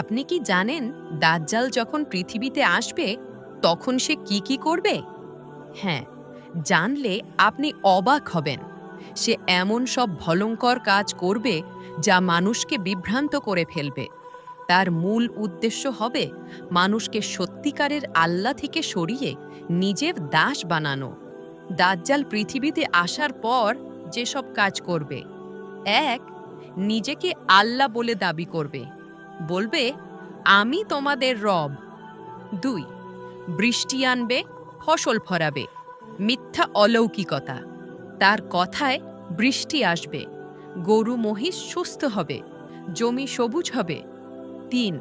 আপনি কি জানেন দাজ্জাল যখন পৃথিবীতে আসবে, তখন সে কি কি করবে? হ্যাঁ জানলে আপনি অবাক হবেন। সে এমন সব ভলঙ্কর কাজ করবে যা মানুষকে বিভ্রান্ত করে ফেলবে। তার মূল উদ্দেশ্য হবে মানুষকে সত্যিকারের আল্লাহ থেকে সরিয়ে নিজের দাস বানানো। দাজ্জাল পৃথিবীতে আসার পর যেসব কাজ করবে, এক, নিজেকে আল্লাহ বলে দাবি করবে। বলবে, আমি তোমাদের রব। দুই, বৃষ্টি আনবে, ফসল ফরাবে, মিথ্যা অলৌকিকতা। তার কথায় বৃষ্টি আসবে, গরু মহিষ সুস্থ হবে, জমি সবুজ হবে। তিন,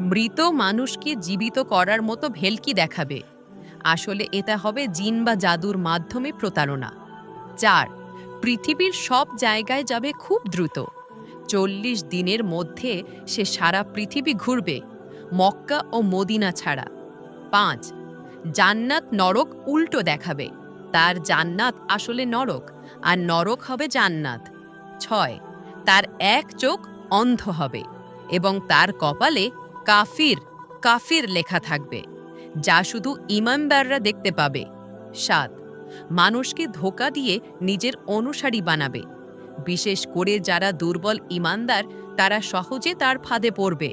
মৃত মানুষকে জীবিত করার মতো ভেলকি দেখাবে। আসলে এটা হবে জিন বা জাদুর মাধ্যমে প্রতারণা। চার, পৃথিবীর সব জায়গায় যাবে খুব দ্রুত। চল্লিশ দিনের মধ্যে সে সারা পৃথিবী ঘুরবে, মক্কা ও মদিনা ছাড়া। পাঁচ, জান্নাত নরক উল্টো দেখাবে। তার জান্নাত আসলে নরক, আর নরক হবে জান্নাত। ছয়, তার এক চোখ অন্ধ হবে এবং তার কপালে কাফির কাফির লেখা থাকবে, যা শুধু ইমানদাররা দেখতে পাবে। সাত, মানুষকে ধোকা দিয়ে নিজের অনুসারী বানাবে। বিশেষ করে যারা দুর্বল ইমানদার, তারা সহজে তার ফাঁদে পড়বে।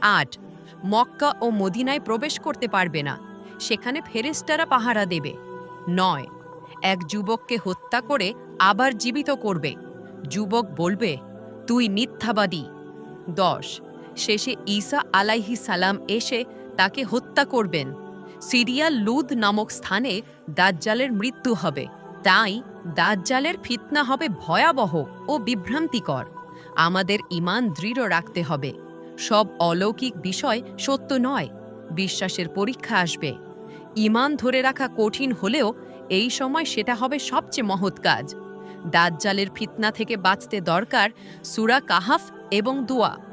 আট, মক্কা ও মদিনায় প্রবেশ করতে পারবে না। সেখানে ফেরেস্তারা পাহারা দেবে। নয়, এক যুবককে হত্যা করে আবার জীবিত করবে। যুবক বলবে, তুই মিথ্যাবাদী। দশ, শেষে ঈসা আলাইহি সালাম এসে তাকে হত্যা করবেন। সিরিয়া লুদ নামক স্থানে দাজ্জালের মৃত্যু হবে। তাই দাজ্জালের ফিতনা হবে ভয়াবহ ও বিভ্রান্তিকর। আমাদের ইমান দৃঢ় রাখতে হবে। সব অলৌকিক বিষয় সত্য নয়, বিশ্বাসের পরীক্ষা আসবে। ইমান ধরে রাখা কঠিন হলেও এই সময় সেটা হবে সবচেয়ে মহৎ কাজ। দাজ্জালের ফিতনা থেকে বাঁচতে দরকার সুরা কাহাফ এবং দোয়া।